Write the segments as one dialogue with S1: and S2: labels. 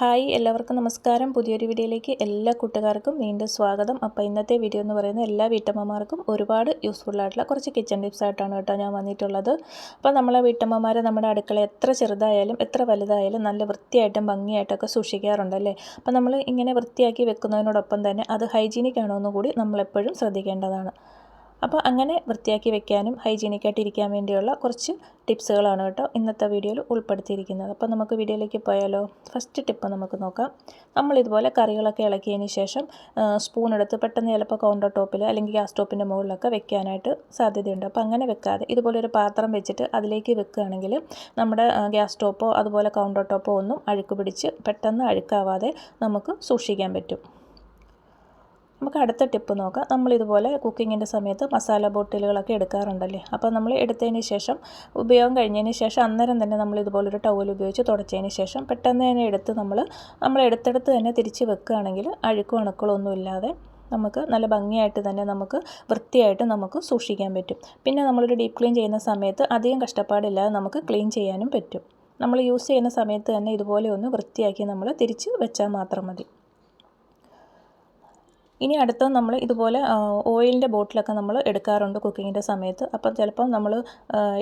S1: Hi എല്ലാവർക്കും നമസ്കാരം. പുതിയൊരു വീഡിയോയിലേക്ക് എല്ലാ കൂട്ടുകാർക്കും വീണ്ടും സ്വാഗതം. അപ്പോൾ ഇന്നത്തെ വീഡിയോ എന്ന് പറയുന്നത് എല്ലാ വീട്ടമ്മമാർക്കും ഒരുപാട് യൂസ്ഫുൾ ആയിട്ടുള്ള കുറച്ച് കിച്ചൺ ടിപ്സ് ആയിട്ടാണ് കേട്ടോ ഞാൻ വന്നിട്ടുള്ളത്. അപ്പോൾ നമ്മളെ വീട്ടമ്മമാർ നമ്മുടെ അടുക്കള എത്ര ചെറുതായാലും എത്ര വലുതായാലും നല്ല വൃത്തിയായിട്ടും ഭംഗിയായിട്ടൊക്കെ സൂക്ഷിക്കാറുണ്ടല്ലേ അപ്പോൾ നമ്മൾ ഇങ്ങനെ വൃത്തിയാക്കി വെക്കുന്നതിനോടൊപ്പം തന്നെ അത് ഹൈജീനിക് ആണോ എന്നുകൂടി നമ്മളെപ്പോഴും ശ്രദ്ധിക്കേണ്ടതാണ്. അപ്പോൾ അങ്ങനെ വൃത്തിയാക്കി വെക്കാനും ഹൈജീനിക്കായിട്ട് ഇരിക്കാൻ വേണ്ടിയുള്ള കുറച്ച് ടിപ്സുകളാണ് കേട്ടോ ഇന്നത്തെ വീഡിയോയിൽ ഉൾപ്പെടുത്തിയിരിക്കുന്നത്. അപ്പോൾ നമുക്ക് വീഡിയോയിലേക്ക് പോയാലോ? ഫസ്റ്റ് ടിപ്പ് നമുക്ക് നോക്കാം. നമ്മളിതുപോലെ കറികളൊക്കെ ഇളക്കിയതിന് ശേഷം സ്പൂൺ എടുത്ത് പെട്ടെന്ന് ചിലപ്പോൾ കൗണ്ടർ ടോപ്പിൽ അല്ലെങ്കിൽ ഗ്യാസ് ടോപ്പിന്റെ മുകളിലൊക്കെ വെക്കാനായിട്ട് സാധ്യതയുണ്ട്. അപ്പോൾ അങ്ങനെ വെക്കാതെ ഇതുപോലെ ഒരു പാത്രം വെച്ചിട്ട് അതിലേക്ക് വെക്കുകയാണെങ്കിൽ നമ്മുടെ ഗ്യാസ് ടോപ്പോ അതുപോലെ കൗണ്ടർ ടോപ്പോ ഒന്നും അഴുക്ക് പിടിച്ച് പെട്ടെന്ന് അഴുക്കാവാതെ നമുക്ക് സൂക്ഷിക്കാൻ പറ്റും. നമുക്ക് അടുത്ത ടിപ്പ് നോക്കാം. നമ്മളിതുപോലെ കുക്കിങ്ങിന്റെ സമയത്ത് മസാല ബോട്ടിലുകളൊക്കെ എടുക്കാറുണ്ടല്ലേ? അപ്പോൾ നമ്മൾ എടുത്തതിന് ശേഷം ഉപയോഗം കഴിഞ്ഞതിന് ശേഷം അന്നേരം തന്നെ നമ്മൾ ഇതുപോലൊരു ടവൽ ഉപയോഗിച്ച് തുടച്ചതിന് ശേഷം പെട്ടെന്ന് തന്നെ എടുത്ത് നമ്മൾ നമ്മൾ എടുത്തെടുത്ത് തന്നെ തിരിച്ച് വെക്കുകയാണെങ്കിൽ അഴുക്കും അണുക്കളൊന്നും ഇല്ലാതെ നമുക്ക് നല്ല ഭംഗിയായിട്ട് തന്നെ നമുക്ക് വൃത്തിയായിട്ട് നമുക്ക് സൂക്ഷിക്കാൻ പറ്റും. പിന്നെ നമ്മളൊരു ഡീപ്പ് ക്ലീൻ ചെയ്യുന്ന സമയത്ത് അധികം കഷ്ടപ്പാടില്ലാതെ നമുക്ക് ക്ലീൻ ചെയ്യാനും പറ്റും. നമ്മൾ യൂസ് ചെയ്യുന്ന സമയത്ത് തന്നെ ഇതുപോലെ ഒന്ന് വൃത്തിയാക്കി നമ്മൾ തിരിച്ച് വെച്ചാൽ മാത്രം മതി. ഇനി അടുത്തത് നമ്മൾ ഇതുപോലെ ഓയിലിന്റെ ബോട്ടിലൊക്കെ നമ്മൾ എടുക്കാറുണ്ട് കുക്കിങ്ങിന്റെ സമയത്ത്. അപ്പം ചിലപ്പം നമ്മൾ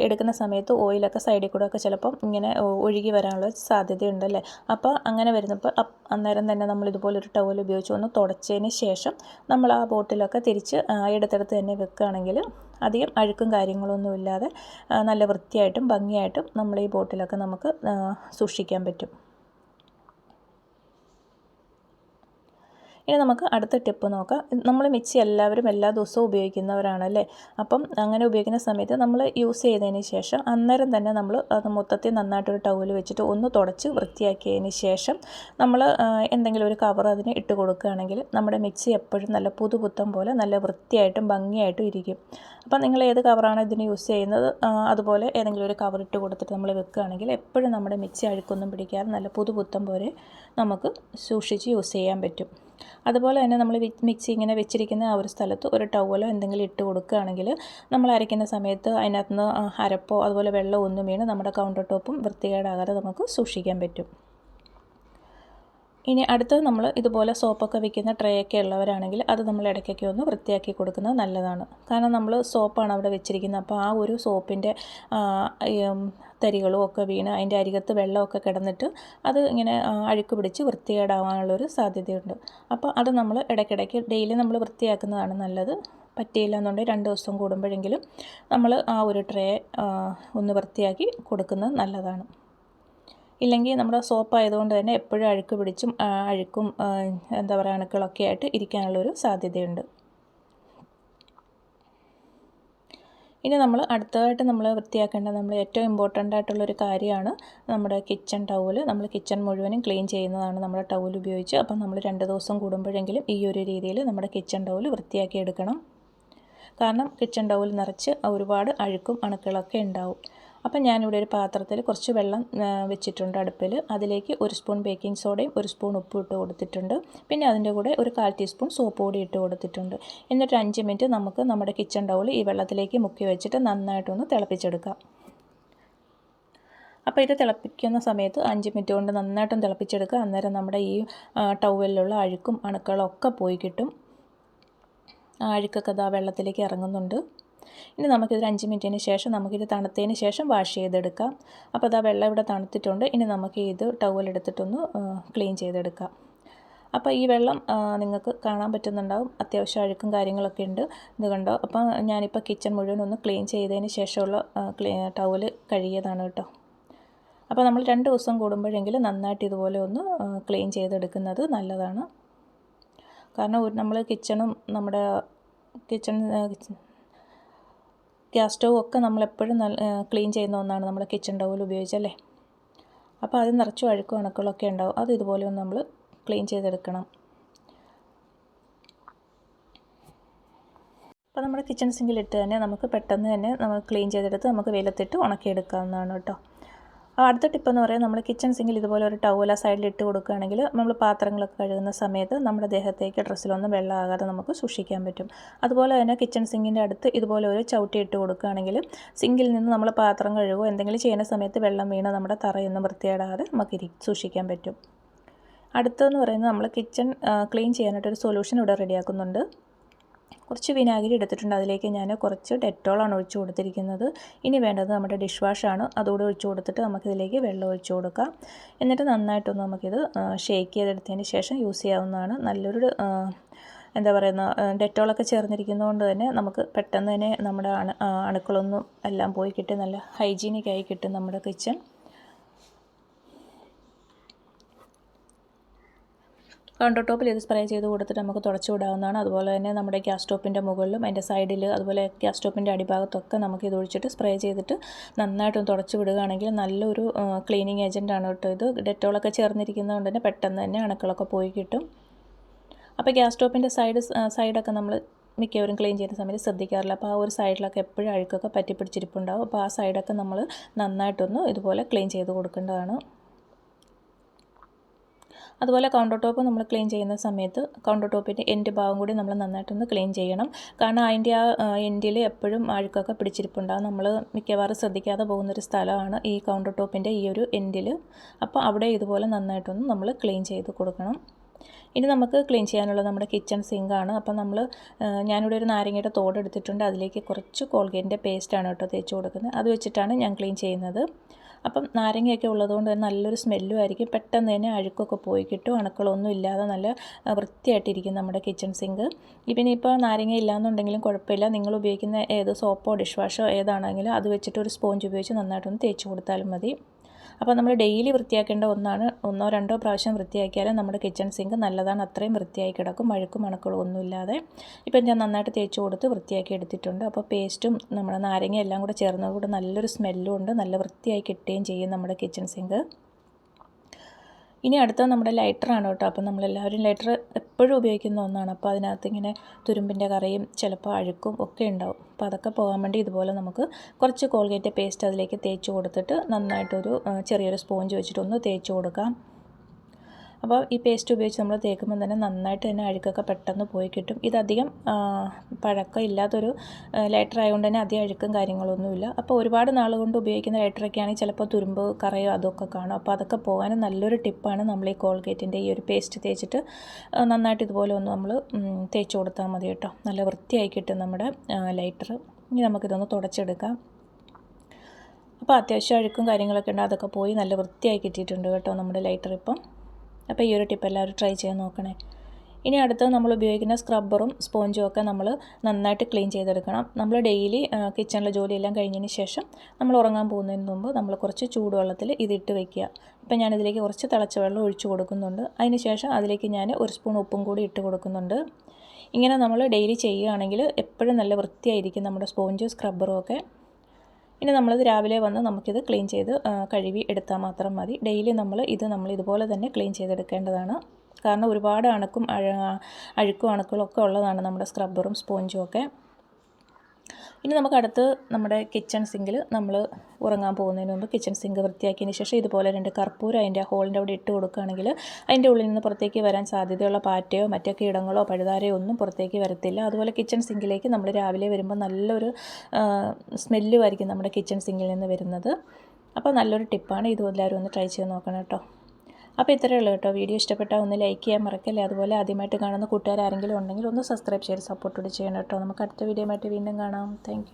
S1: എടുക്കുന്ന സമയത്ത് ഓയിലൊക്കെ സൈഡിൽ കൂടെ ഒക്കെ ചിലപ്പം ഇങ്ങനെ ഒഴുകി വരാനുള്ള സാധ്യതയുണ്ടല്ലേ അപ്പോൾ അങ്ങനെ വരുന്നപ്പോൾ അന്നേരം തന്നെ നമ്മൾ ഇതുപോലെ ഒരു ടവൽ ഉപയോഗിച്ച് ഒന്ന് തുടച്ചതിന് ശേഷം നമ്മൾ ആ ബോട്ടിലൊക്കെ തിരിച്ച് എടുത്തെടുത്ത് തന്നെ വെക്കുകയാണെങ്കിൽ അധികം അഴുക്കും കാര്യങ്ങളൊന്നും ഇല്ലാതെ നല്ല വൃത്തിയായിട്ടും ഭംഗിയായിട്ടും നമ്മൾ ഈ ബോട്ടിലൊക്കെ നമുക്ക് സൂക്ഷിക്കാൻ പറ്റും. ഇനി നമുക്ക് അടുത്ത ടിപ്പ് നോക്കാം. നമ്മൾ മിക്സി എല്ലാവരും എല്ലാ ദിവസവും ഉപയോഗിക്കുന്നവരാണല്ലേ? അപ്പം അങ്ങനെ ഉപയോഗിക്കുന്ന സമയത്ത് നമ്മൾ യൂസ് ചെയ്തതിന് ശേഷം അന്നേരം തന്നെ നമ്മൾ അത് മൊത്തത്തിൽ നന്നായിട്ടൊരു ടവൽ വെച്ചിട്ട് ഒന്ന് തുടച്ച് വൃത്തിയാക്കിയതിന് ശേഷം നമ്മൾ എന്തെങ്കിലും ഒരു കവർ അതിന് ഇട്ട് കൊടുക്കുകയാണെങ്കിൽ നമ്മുടെ മിക്സി എപ്പോഴും നല്ല പുതുപുത്തം പോലെ നല്ല വൃത്തിയായിട്ടും ഭംഗിയായിട്ടും ഇരിക്കും. അപ്പം നിങ്ങൾ ഏത് കവറാണ് ഇതിന് യൂസ് ചെയ്യുന്നത്? അതുപോലെ ഏതെങ്കിലും ഒരു കവർ ഇട്ട് കൊടുത്തിട്ട് നമ്മൾ വെക്കുകയാണെങ്കിൽ എപ്പോഴും നമ്മുടെ മിക്സി അഴുക്കൊന്നും പിടിക്കാതെ നല്ല പുതുപുത്തം പോലെ നമുക്ക് സൂക്ഷിച്ച് യൂസ് ചെയ്യാൻ പറ്റും. അതുപോലെ തന്നെ നമ്മൾ മിക്സി ഇങ്ങനെ വെച്ചിരിക്കുന്ന ആ ഒരു സ്ഥലത്ത് ഒരു ടവലോ എന്തെങ്കിലും ഇട്ട് കൊടുക്കുകയാണെങ്കിൽ നമ്മൾ അരയ്ക്കുന്ന സമയത്ത് അതിനകത്ത് നിന്ന് അരപ്പോ അതുപോലെ വെള്ളമോ ഒന്നും വീണ് നമ്മുടെ കൗണ്ടർ ടോപ്പും വൃത്തികേടാകാതെ നമുക്ക് സൂക്ഷിക്കാൻ പറ്റും. ഇനി അടുത്തത് നമ്മൾ ഇതുപോലെ സോപ്പൊക്കെ വെക്കുന്ന ട്രേ ഒക്കെ ഉള്ളവരാണെങ്കിൽ അത് നമ്മൾ ഇടയ്ക്കൊക്കെ ഒന്ന് വൃത്തിയാക്കി കൊടുക്കുന്നത് നല്ലതാണ്. കാരണം നമ്മൾ സോപ്പാണ് അവിടെ വെച്ചിരിക്കുന്നത്. അപ്പോൾ ആ ഒരു സോപ്പിന്റെ തരികളും ഒക്കെ വീണ് അതിന്റെ അരികത്ത് വെള്ളമൊക്കെ കിടന്നിട്ട് അത് ഇങ്ങനെ അഴുക്ക് പിടിച്ച് വൃത്തികേടാവാനുള്ളൊരു സാധ്യതയുണ്ട്. അപ്പോൾ അത് നമ്മൾ ഇടയ്ക്കിടയ്ക്ക് ഡെയിലി നമ്മൾ വൃത്തിയാക്കുന്നതാണ് നല്ലത്. പറ്റിയില്ല എന്നുണ്ടെങ്കിൽ രണ്ട് ദിവസം കൂടുമ്പോഴെങ്കിലും നമ്മൾ ആ ഒരു ട്രേ ഒന്ന് വൃത്തിയാക്കി കൊടുക്കുന്നത് നല്ലതാണ്. ഇല്ലെങ്കിൽ നമ്മുടെ സോപ്പ് ആയതുകൊണ്ട് തന്നെ എപ്പോഴും അഴുക്ക് പിടിച്ചും അഴുക്കും എന്താ പറയുക അണുക്കളൊക്കെ ആയിട്ട് ഇരിക്കാനുള്ളൊരു സാധ്യതയുണ്ട്. ഇനി നമ്മൾ അടുത്തതായിട്ട് നമ്മൾ വൃത്തിയാക്കേണ്ട നമ്മൾ ഏറ്റവും ഇമ്പോർട്ടന്റ് ആയിട്ടുള്ളൊരു കാര്യമാണ് നമ്മുടെ കിച്ചൺ ടൗൽ നമ്മൾ കിച്ചൺ മുഴുവനും ക്ലീൻ ചെയ്യുന്നതാണ് നമ്മുടെ ടവൽ ഉപയോഗിച്ച്. അപ്പം നമ്മൾ രണ്ട് ദിവസം കൂടുമ്പോഴെങ്കിലും ഈ ഒരു രീതിയിൽ നമ്മുടെ കിച്ചൺ ടൗൽ വൃത്തിയാക്കി എടുക്കണം. കാരണം കിച്ചൺ ടൗൽ നിറച്ച് ഒരുപാട് അഴുക്കും അണുക്കളൊക്കെ ഉണ്ടാവും. അപ്പം ഞാനിവിടെ ഒരു പാത്രത്തിൽ കുറച്ച് വെള്ളം വെച്ചിട്ടുണ്ട് അടുപ്പിൽ. അതിലേക്ക് ഒരു സ്പൂൺ ബേക്കിംഗ് സോഡയും ഒരു സ്പൂൺ ഉപ്പും ഇട്ട് കൊടുത്തിട്ടുണ്ട്. പിന്നെ അതിന്റെ കൂടെ ഒരു കാൽ ടീസ്പൂൺ സോപ്പ് പൊടി ഇട്ട് കൊടുത്തിട്ടുണ്ട്. എന്നിട്ട് അഞ്ച് മിനിറ്റ് നമുക്ക് നമ്മുടെ കിച്ചൺ ടൗൾ ഈ വെള്ളത്തിലേക്ക് മുക്കി വെച്ചിട്ട് നന്നായിട്ടൊന്ന് തിളപ്പിച്ചെടുക്കാം. അപ്പോൾ ഇത് തിളപ്പിക്കുന്ന സമയത്ത് അഞ്ച് മിനിറ്റ് കൊണ്ട് നന്നായിട്ടും തിളപ്പിച്ചെടുക്കുക. അന്നേരം നമ്മുടെ ഈ ടൗവലിലുള്ള അഴുക്കും അണുക്കളും ഒക്കെ പോയി കിട്ടും. ആ അഴുക്കൊക്കെ ആ വെള്ളത്തിലേക്ക് ഇറങ്ങുന്നുണ്ട്. ഇനി നമുക്കിതൊരു അഞ്ച് മിനിറ്റിന് ശേഷം നമുക്കിത് തണുത്തതിന് ശേഷം വാഷ് ചെയ്തെടുക്കാം. അപ്പോൾ അതാ വെള്ളം ഇവിടെ തണുത്തിട്ടുണ്ട്. ഇനി നമുക്ക് ഇത് ടവൽ എടുത്തിട്ടൊന്ന് ക്ലീൻ ചെയ്തെടുക്കാം. അപ്പോൾ ഈ വെള്ളം നിങ്ങൾക്ക് കാണാൻ പറ്റുന്നുണ്ടാവും. അത്യാവശ്യം അഴുക്കും കാര്യങ്ങളൊക്കെ ഉണ്ട്. ഇത് കണ്ടോ? അപ്പോൾ ഞാനിപ്പോൾ കിച്ചൺ മുഴുവൻ ഒന്ന് ക്ലീൻ ചെയ്തതിന് ശേഷമുള്ള ക്ലീ ടവൽ കഴുകിയതാണ് കേട്ടോ. അപ്പോൾ നമ്മൾ രണ്ട് ദിവസം കൂടുമ്പോഴെങ്കിലും നന്നായിട്ട് ഇതുപോലെ ഒന്ന് ക്ലീൻ ചെയ്തെടുക്കുന്നത് നല്ലതാണ്. കാരണം നമ്മൾ കിച്ചണും നമ്മുടെ കിച്ചൺ ഗ്യാസ് സ്റ്റൗ ഒക്കെ നമ്മളെപ്പോഴും നല്ല ക്ലീൻ ചെയ്യുന്ന ഒന്നാണ് നമ്മൾ കിച്ചൺ ടവൽ ഉപയോഗിച്ചല്ലേ? അപ്പോൾ അത് നിറച്ച് അഴുക്കും അണുക്കളൊക്കെ ഉണ്ടാവും. അത് ഇതുപോലെ ഒന്ന് നമ്മൾ ക്ലീൻ ചെയ്തെടുക്കണം. അപ്പോൾ നമ്മുടെ കിച്ചൺ സിങ്കിലിട്ട് തന്നെ നമുക്ക് പെട്ടെന്ന് തന്നെ നമ്മൾ ക്ലീൻ ചെയ്തെടുത്ത് നമുക്ക് വെയിലത്തിട്ട് ഉണക്കിയെടുക്കാവുന്നതാണ് കേട്ടോ. അടുത്ത ടിപ്പ് എന്ന് പറയുന്നത് നമ്മൾ കിച്ചൺ സിങ്കിൽ ഇതുപോലെ ഒരു ടവൽ ആ സൈഡിൽ ഇട്ട് കൊടുക്കുകയാണെങ്കിൽ നമ്മൾ പാത്രങ്ങളൊക്കെ കഴുകുന്ന സമയത്ത് നമ്മുടെ ദേഹത്തേക്ക് ഡ്രസ്സിലൊന്നും വെള്ളമാകാതെ നമുക്ക് സൂക്ഷിക്കാൻ പറ്റും. അതുപോലെ തന്നെ കിച്ചൺ സിങ്കിന്റെ അടുത്ത് ഇതുപോലെ ഒരു ചവിട്ടി ഇട്ട് കൊടുക്കുകയാണെങ്കിൽ സിങ്കിൽ നിന്ന് നമ്മൾ പാത്രം കഴുകുക എന്തെങ്കിലും ചെയ്യുന്ന സമയത്ത് വെള്ളം വീണ് നമ്മുടെ തറയൊന്നും വൃത്തിയേടാതെ നമുക്ക് സൂക്ഷിക്കാൻ പറ്റും. അടുത്തതെന്ന് പറയുന്നത് നമ്മൾ കിച്ചൺ ക്ലീൻ ചെയ്യാനായിട്ടൊരു സൊല്യൂഷൻ ഇവിടെ റെഡിയാക്കുന്നുണ്ട് കുറച്ച് വിനാഗിരി എടുത്തിട്ടുണ്ട്. അതിലേക്ക് ഞാൻ കുറച്ച് ഡെറ്റോളാണ് ഒഴിച്ചു കൊടുത്തിരിക്കുന്നത്. ഇനി വേണ്ടത് നമ്മുടെ ഡിഷ് വാഷാണ്. അതുകൂടെ ഒഴിച്ചു കൊടുത്തിട്ട് നമുക്കിതിലേക്ക് വെള്ളം ഒഴിച്ചു കൊടുക്കാം. എന്നിട്ട് നന്നായിട്ടൊന്ന് നമുക്കിത് ഷേക്ക് ചെയ്തെടുത്തതിന് ശേഷം യൂസ് ചെയ്യാവുന്നതാണ്. നല്ലൊരു എന്താ പറയുന്ന ഡെറ്റോളൊക്കെ ചേർന്നിരിക്കുന്നതുകൊണ്ട് തന്നെ നമുക്ക് പെട്ടെന്ന് തന്നെ നമ്മുടെ അണു അണുക്കളൊന്നും എല്ലാം പോയി കിട്ടി. നല്ല ഹൈജീനിക്കായി കിട്ടും നമ്മുടെ കിച്ചൺ കൗണ്ടർ ടോപ്പിൽ ഇത് സ്പ്രേ ചെയ്ത് കൊടുത്തിട്ട് നമുക്ക് തുടച്ചു വിടാവുന്നതാണ്. അതുപോലെ തന്നെ നമ്മുടെ ഗ്യാസ് സ്റ്റോപ്പിന്റെ മുകളിലും അതിന്റെ സൈഡിൽ അതുപോലെ ഗ്യാസ് സ്റ്റോപ്പിന്റെ അടിഭാഗത്തൊക്കെ നമുക്ക് ഇത് ഒഴിച്ചിട്ട് സ്പ്രേ ചെയ്തിട്ട് നന്നായിട്ടൊന്ന് തുടച്ചു വിടുകയാണെങ്കിൽ നല്ലൊരു ക്ലീനിങ് ഏജന്റാണ് കേട്ടോ ഇത്. ഡെറ്റോളൊക്കെ ചേർന്നിരിക്കുന്നതുകൊണ്ട് തന്നെ പെട്ടെന്ന് തന്നെ അണുക്കളൊക്കെ പോയി കിട്ടും. അപ്പോൾ ഗ്യാസ് സ്റ്റോപ്പിന്റെ സൈഡ് സൈഡൊക്കെ നമ്മൾ മിക്കവരും ക്ലീൻ ചെയ്യുന്ന സമയത്ത് ശ്രദ്ധിക്കാറില്ല. അപ്പോൾ ആ ഒരു സൈഡിലൊക്കെ എപ്പോഴും അഴുക്കൊക്കെ പറ്റി പിടിച്ചിരിപ്പുണ്ടാവും അപ്പോൾ ആ സൈഡൊക്കെ നമ്മൾ നന്നായിട്ടൊന്ന് ഇതുപോലെ ക്ലീൻ ചെയ്ത് കൊടുക്കേണ്ടതാണ്. അതുപോലെ കൗണ്ടർ ടോപ്പ് നമ്മൾ ക്ലീൻ ചെയ്യുന്ന സമയത്ത് കൗണ്ടർ ടോപ്പിന്റെ എൻഡ് ഭാഗം കൂടി നമ്മൾ നന്നായിട്ടൊന്ന് ക്ലീൻ ചെയ്യണം. കാരണം അതിന്റെ ആ എൻഡിൽ എപ്പോഴും അഴുക്കൊക്കെ പിടിച്ചിരിപ്പുണ്ടാകും നമ്മൾ മിക്കവാറും ശ്രദ്ധിക്കാതെ പോകുന്നൊരു സ്ഥലമാണ് ഈ കൗണ്ടർ ടോപ്പിന്റെ ഈ ഒരു എൻഡിൽ അപ്പോൾ അവിടെ ഇതുപോലെ നന്നായിട്ടൊന്ന് നമ്മൾ ക്ലീൻ ചെയ്ത് കൊടുക്കണം. ഇനി നമുക്ക് ക്ലീൻ ചെയ്യാനുള്ള നമ്മുടെ കിച്ചൺ സിങ്കാണ് അപ്പം നമ്മൾ ഞാനിവിടെ ഒരു നാരങ്ങയുടെ തോട് എടുത്തിട്ടുണ്ട്. അതിലേക്ക് കുറച്ച് കോൾഗേറ്റിന്റെ പേസ്റ്റാണ് കേട്ടോ തേച്ച് കൊടുക്കുന്നത്. അത് വെച്ചിട്ടാണ് ഞാൻ ക്ലീൻ ചെയ്യുന്നത്. അപ്പം നാരങ്ങയൊക്കെ ഉള്ളതുകൊണ്ട് തന്നെ നല്ലൊരു സ്മെല്ലും ആയിരിക്കും. പെട്ടെന്ന് തന്നെ അഴുക്കൊക്കെ പോയി കിട്ടും. അണുക്കളൊന്നും ഇല്ലാതെ നല്ല വൃത്തിയായിട്ടിരിക്കും നമ്മുടെ കിച്ചൺ സിങ്ക്. പിന്നെ ഇപ്പോൾ നാരങ്ങ ഇല്ലാന്നുണ്ടെങ്കിലും കുഴപ്പമില്ല. നിങ്ങൾ ഉപയോഗിക്കുന്ന ഏത് സോപ്പോ ഡിഷ് വാഷോ ഏതാണെങ്കിലും അത് വെച്ചിട്ട് ഒരു സ്പോഞ്ച് ഉപയോഗിച്ച് നന്നായിട്ടൊന്ന് തേച്ച് കൊടുത്താലും മതി. അപ്പോൾ നമ്മൾ ഡെയിലി വൃത്തിയാക്കേണ്ട ഒന്നാണ് ഒന്നോ രണ്ടോ പ്രാവശ്യം വൃത്തിയാക്കിയാലും നമ്മുടെ കിച്ചൺ സിങ്ക് നല്ലതാണ്. അത്രയും വൃത്തിയായി കിടക്കും. മഴക്കും മണക്കളും ഒന്നുമില്ലാതെ. ഇപ്പം ഞാൻ നന്നായിട്ട് തേച്ച് കൊടുത്ത് വൃത്തിയാക്കി എടുത്തിട്ടുണ്ട്. അപ്പോൾ പേസ്റ്റും നമ്മുടെ നാരങ്ങ എല്ലാം കൂടെ ചേർന്നതുകൂടെ നല്ലൊരു സ്മെല്ലും ഉണ്ട്. നല്ല വൃത്തിയായി കിട്ടുകയും ചെയ്യും നമ്മുടെ കിച്ചൺ സിങ്ക്. ഇനി അടുത്ത നമ്മുടെ ലൈറ്റർ ആണ് കേട്ടോ. അപ്പോൾ നമ്മളെല്ലാവരും ലൈറ്റർ എപ്പോഴും ഉപയോഗിക്കുന്ന ഒന്നാണ്. അപ്പോൾ അതിനകത്ത് ഇങ്ങനെ തുരുമ്പിന്റെ കറയും ചിലപ്പോൾ അഴുക്കും ഒക്കെ ഉണ്ടാവും. അപ്പോൾ അതൊക്കെ പോകാൻ വേണ്ടി ഇതുപോലെ നമുക്ക് കുറച്ച് കോൾഗേറ്റ് പേസ്റ്റ് അതിലേക്ക് തേച്ച് കൊടുത്തിട്ട് നന്നായിട്ടൊരു ചെറിയൊരു സ്പോഞ്ച് വെച്ചിട്ടൊന്ന് തേച്ച് കൊടുക്കാം. അപ്പോൾ ഈ പേസ്റ്റ് ഉപയോഗിച്ച് നമ്മൾ തേക്കുമ്പോൾ തന്നെ നന്നായിട്ട് തന്നെ അഴുക്കൊക്കെ പെട്ടെന്ന് പോയി കിട്ടും. ഇതധികം പഴക്കം ഇല്ലാത്തൊരു ലൈറ്റർ ആയതുകൊണ്ട് തന്നെ അധികം അഴുക്കും കാര്യങ്ങളൊന്നുമില്ല. അപ്പോൾ ഒരുപാട് നാൾ കൊണ്ട് ഉപയോഗിക്കുന്ന ലൈറ്ററൊക്കെ ആണെങ്കിൽ ചിലപ്പോൾ തുരുമ്പ് കറയോ അതൊക്കെ കാണും. അപ്പോൾ അതൊക്കെ പോകാനും നല്ലൊരു ടിപ്പാണ് നമ്മൾ ഈ കോൾഗേറ്റിന്റെ ഈ ഒരു പേസ്റ്റ് തേച്ചിട്ട് നന്നായിട്ട് ഇതുപോലെ ഒന്ന് നമ്മൾ തേച്ച് കൊടുത്താൽ മതി കേട്ടോ. നല്ല വൃത്തിയായി കിട്ടും നമ്മുടെ ലൈറ്റർ ഇനി നമുക്കിതൊന്ന് തുടച്ചെടുക്കാം. അപ്പോൾ അത്യാവശ്യം അഴുക്കും കാര്യങ്ങളൊക്കെ ഉണ്ട്. അതൊക്കെ പോയി നല്ല വൃത്തിയായി കിട്ടിയിട്ടുണ്ട് കേട്ടോ നമ്മുടെ ലൈറ്റർ ഇപ്പം. അപ്പോൾ ഈ ഒരു ടിപ്പ് എല്ലാവരും ട്രൈ ചെയ്ത് നോക്കണേ. ഇനി അടുത്തത് നമ്മൾ ഉപയോഗിക്കുന്ന സ്ക്രബ്ബറും സ്പോഞ്ചും ഒക്കെ നമ്മൾ നന്നായിട്ട് ക്ലീൻ ചെയ്തെടുക്കണം. നമ്മൾ ഡെയിലി കിച്ചണിലെ ജോലിയെല്ലാം കഴിഞ്ഞതിന് ശേഷം നമ്മൾ ഉറങ്ങാൻ പോകുന്നതിന് മുമ്പ് നമ്മൾ കുറച്ച് ചൂടുവെള്ളത്തിൽ ഇതിട്ട് വെക്കുക. ഇപ്പം ഞാനിതിലേക്ക് കുറച്ച് തിളച്ച വെള്ളം ഒഴിച്ചു കൊടുക്കുന്നുണ്ട്. അതിന് ശേഷം അതിലേക്ക് ഞാൻ ഒരു സ്പൂൺ ഉപ്പും കൂടി ഇട്ട് കൊടുക്കുന്നുണ്ട്. ഇങ്ങനെ നമ്മൾ ഡെയിലി ചെയ്യുകയാണെങ്കിൽ എപ്പോഴും നല്ല വൃത്തിയായിരിക്കും നമ്മുടെ സ്പോഞ്ചും സ്ക്രബ്ബറും ഒക്കെ. ഇനി നമ്മളിത് രാവിലെ വന്ന് നമുക്കിത് ക്ലീൻ ചെയ്ത് കഴുകി എടുത്താൽ മാത്രം മതി. ഡെയിലി നമ്മൾ ഇത് നമ്മൾ ഇതുപോലെ തന്നെ ക്ലീൻ ചെയ്തെടുക്കേണ്ടതാണ്. കാരണം ഒരുപാട് അണുക്കും അഴുക്കും അണുക്കളും ഒക്കെ ഉള്ളതാണ് നമ്മുടെ സ്ക്രബ്ബറും സ്പോഞ്ചും ഒക്കെ. ഇനി നമുക്ക് അടുത്ത് നമ്മുടെ കിച്ചൺ സിങ്കിൽ നമ്മൾ ഉറങ്ങാൻ പോകുന്നതിന് മുമ്പ് കിച്ചൺ സിങ്ക് വൃത്തിയാക്കിയതിന് ശേഷം ഇതുപോലെ രണ്ട് കർപ്പൂരം അതിന്റെ ഹോളിന്റെ അവിടെ ഇട്ട് കൊടുക്കുകയാണെങ്കിൽ അതിന്റെ ഉള്ളിൽ നിന്ന് പുറത്തേക്ക് വരാൻ സാധ്യതയുള്ള പാറ്റയോ മറ്റോ കീടങ്ങളോ പഴുതാരയോ ഒന്നും പുറത്തേക്ക് വരത്തില്ല. അതുപോലെ കിച്ചൺ സിങ്കിലേക്ക് നമ്മൾ രാവിലെ വരുമ്പോൾ നല്ലൊരു സ്മെല്ലുമായിരിക്കും നമ്മുടെ കിച്ചൺ സിങ്കിൽ നിന്ന് വരുന്നത്. അപ്പോൾ നല്ലൊരു ടിപ്പാണ് ഇതും എല്ലാവരും ഒന്ന് ട്രൈ ചെയ്ത് നോക്കണം കേട്ടോ. അപ്പോൾ ഇത്രയേ ഉള്ളൂ കേട്ടോ. വീഡിയോ ഇഷ്ടപ്പെട്ടാൽ ഒന്ന് ലൈക്ക് ചെയ്യാൻ മറക്കല്ലേ? അതുപോലെ ആദ്യമായിട്ട് കാണുന്ന കൂട്ടുകാർ ആരെങ്കിലും ഉണ്ടെങ്കിൽ ഒന്ന് സബ്സ്ക്രൈബ് ചെയ്ത് സപ്പോർട്ട് ചെയ്യണം കേട്ടോ. നമുക്ക് അടുത്ത വീഡിയോ ആയിട്ട് വീണ്ടും കാണാം. താങ്ക്